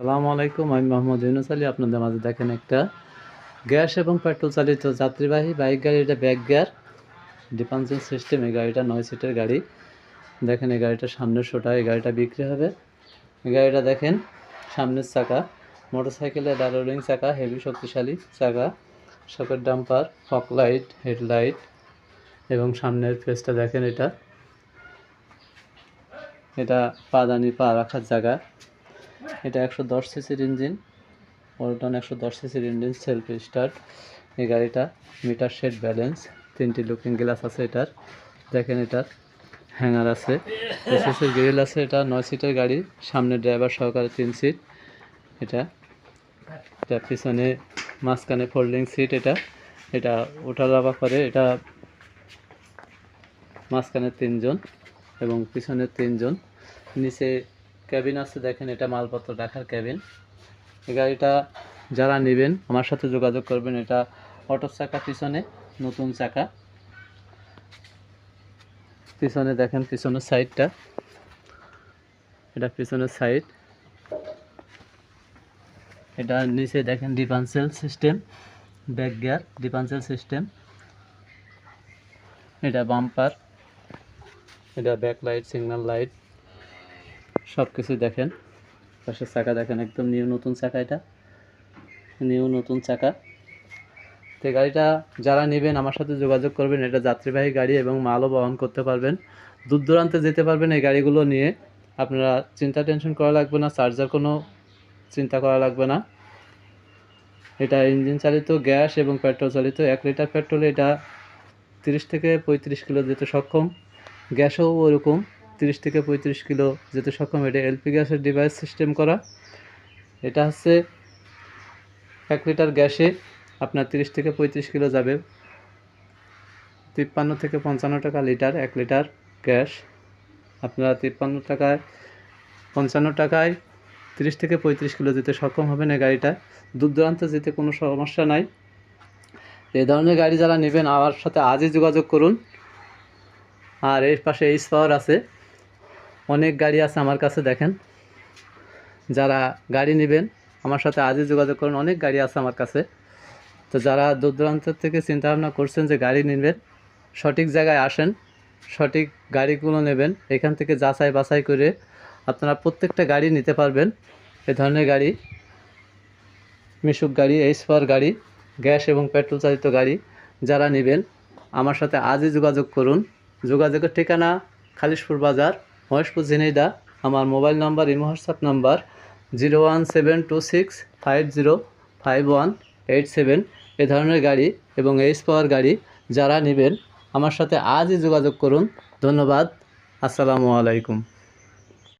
সালামু আলাইকুম, আমি মোহাম্মদ ইউনুস আলী। আপনাদের মাঝে দেখেন একটা গ্যাস এবং পেট্রোল চালিত যাত্রীবাহী বাইক গাড়ি। এটা ব্যাক গিয়ার, ডিফেন্সিং সিস্টেম। এই গাড়িটা নয় সিটের গাড়ি। দেখেন, এই গাড়িটা সামনের শোটা এই গাড়িটা বিক্রি হবে। এই গাড়িটা দেখেন, সামনের চাকা। মোটর সাইকেলের রোলিং চাকা, হেভি শক্তিশালী চাকা। শকের ডাম্পার ফক লাইট হেডলাইট এবং সামনের ফেসটা দেখেন এটা। এটা পাদানি পা রাখার জায়গা। এটা একশো দশ সিসির ইঞ্জিন। ওয়ালটন একশো দশ সিসির ইঞ্জিন সেলফ স্টার্ট এই গাড়িটা মিটার শেড ব্যালেন্স তিনটি লুকিং গ্লাস আছে এটার। দেখেন এটার হ্যাঙ্গার আছে। এসএসের গ্রিল আছে এটা, নয় সিটের গাড়ি। সামনে ড্রাইভার সহকারে তিন সিট এটা এটা পিছনে মাঝখানে ফোল্ডিং সিট এটা। এটা ওঠা লাভা করে এটা মাঝখানে তিনজন এবং পিছনে তিনজন। নিচে ক্যাবিন আছে, দেখেন এটা মালপত্র রাখার ক্যাবিন। এই গাড়িটা যারা নেবেন, আমার সাথে যোগাযোগ করবেন, এটা অটো চাকা পিছনে, নতুন চাকা। পিছনে দেখেন, পিছনের সাইডটা। এটা পিছনের সাইড। এটা নিচে দেখেন differential system, back gear differential system. এটা বাম্পার, এটা ব্যাক লাইট সিগন্যাল লাইট। সব কিছু দেখেন। পাশের চাকা দেখেন, একদম নিউ নতুন চাকা এটা। নিউ নতুন চাকা। তো গাড়িটা যারা নেবেন, আমার সাথে যোগাযোগ করবেন। এটা যাত্রীবাহী গাড়ি এবং মালও বহন করতে পারবেন। দূর দূরান্তে যেতে পারবেন এই গাড়িগুলো নিয়ে। আপনারা চিন্তা টেনশন করা লাগবে না, চার্জার কোনো চিন্তা করা লাগবে না। এটা ইঞ্জিন চালিত, গ্যাস এবং পেট্রোল চালিত। এক লিটার পেট্রোলে এটা তিরিশ থেকে পঁয়ত্রিশ কিলো যেতে সক্ষম। গ্যাসও ওরকম। তিরিশ থেকে পঁয়ত্রিশ কিলো যেতে সক্ষম। এটা এলপি গ্যাসের ডিভাইস সিস্টেম করা। এটা হচ্ছে এক লিটার গ্যাসে আপনার তিরিশ থেকে পঁয়ত্রিশ কিলো যাবে। তিপ্পান্ন থেকে পঞ্চান্ন টাকা লিটার এক লিটার গ্যাস। আপনারা তিপ্পান্ন টাকায়, পঞ্চান্ন টাকায় তিরিশ থেকে পঁয়ত্রিশ কিলো যেতে সক্ষম হবেন এই গাড়িটা। দূর দূরান্তে যেতে কোনো সমস্যা নাই। এই ধরনের গাড়ি যারা নেবেন, আমার সাথে আজই যোগাযোগ করুন। আর এর পাশে এইচ পাওয়ার আছে। অনেক গাড়ি আছে আমার কাছে, দেখেন। যারা গাড়ি নেবেন, আমার সাথে আজই যোগাযোগ করুন, অনেক গাড়ি আছে আমার কাছে। তো যারা দূর দূরান্ত থেকে চিন্তা ভাবনা করছেন যে গাড়ি নেবেন, সঠিক জায়গায় আসেন, সঠিক গাড়িগুলো নেবেন, এখান থেকে যাচাই বাছাই করে আপনারা প্রত্যেকটা গাড়ি নিতে পারবেন। এ ধরনের গাড়ি, মিশুক গাড়ি এইচ পাওয়ার গাড়ি, গ্যাস এবং পেট্রোল চালিত গাড়ি যারা নেবেন, আমার সাথে আজই যোগাযোগ করুন। যোগাযোগের ঠিকানা খালিশপুর বাজার মহেশপুর ঝিনাইদা আমার mobile number, imo WhatsApp number, zero one seven two six five zero five one eight seven. এ ধরনের গাড়ি এবং এইচ পাওয়ার গাড়ি যারা নেবেন, আমার সাথে আজই যোগাযোগ করুন। ধন্যবাদ। আসসালামু আলাইকুম।